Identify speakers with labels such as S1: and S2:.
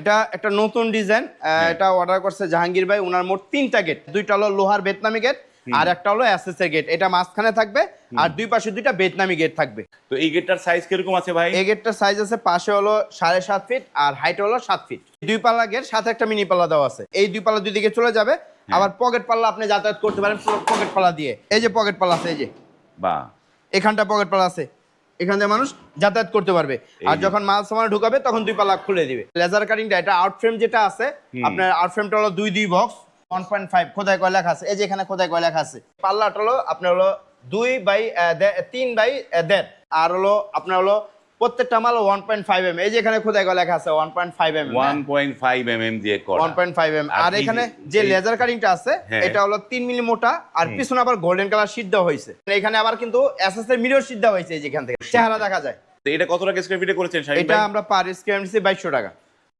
S1: এটা একটা নতুন ডিজাইন এটা অর্ডার করছে জাহাঙ্গীর ভাই ওনার মোট তিনটা গেট দুইটা হলো লোহার ভিয়েতনামি গেট আর একটা হলো এসএস এর গেট এটা মাঝখানে থাকবে আর দুই পাশে দুইটা ভিয়েতনামি গেট থাকবে।
S2: তো এই গেটটার সাইজ কীরকম আছে ভাই?
S1: এই গেটটার সাইজ আছে পাশে হলো সাড়ে সাত ফিট আর হাইট হলো সাত ফিট দুই পাল্লা গেট সাথে একটা মিনি পাল্লা দেওয়া আছে। এই দুই পাল্লা দুই দিকে চলে যাবে। আবার পকেট পাল্লা আপনি যাতায়াত করতে পারেন পুরো পকেট পাল্লা দিয়ে। এই যে পকেট পাল্লা আছে এই যে।
S2: বা
S1: এখানটা পকেট পাল্লা আছে। এখান থেকে মানুষ যাতায়াত করতে পারবে। আর যখন মাল সামান ঢুকাবে তখন দুই পাল্লা খুলে দিবে। লেজার কাটিংটা এটা আউট ফ্রেম যেটা আছে আপনার আউট ফ্রেমটা হলো দুই দুই বক্স ওয়ান পয়েন্ট ফাইভ খোদায় কয় লেখা আছে। এই যে এখানে খোদায় কয় লেখা আছে। পাল্লাটা হলো আপনার হলো দুই বাই তিন বাই দেড়। আর হলো আপনার হলো প্রত্যেকটা মাল ওয়ান পয়েন্ট ফাইভ এম এই যে এখানে খোদাই করা লেখা আছে one point five M
S2: one point five M M দিয়ে করা।
S1: ওয়ান পয়েন্ট ফাইভ এম
S2: আর
S1: এখানে
S2: যে-
S1: লেজার কাটিংটা আছে
S2: হ্যাঁ।
S1: এটা হলো তিন মিলি মোটা আর পিছনে আবার গোল্ডেন কালার সিদ্ধ হয়েছে। এখানে আবার কিন্তু এসএস এর মিরর সিদ্ধ হয়েছে এই যেখান থেকে। চেহারা দেখা যায়।
S2: তো এটা কত টাকা স্কোয়ার ফিটে করেছেন
S1: এটা আমরা পার স্কোয়ার ফিটে বাইশশো টাকা।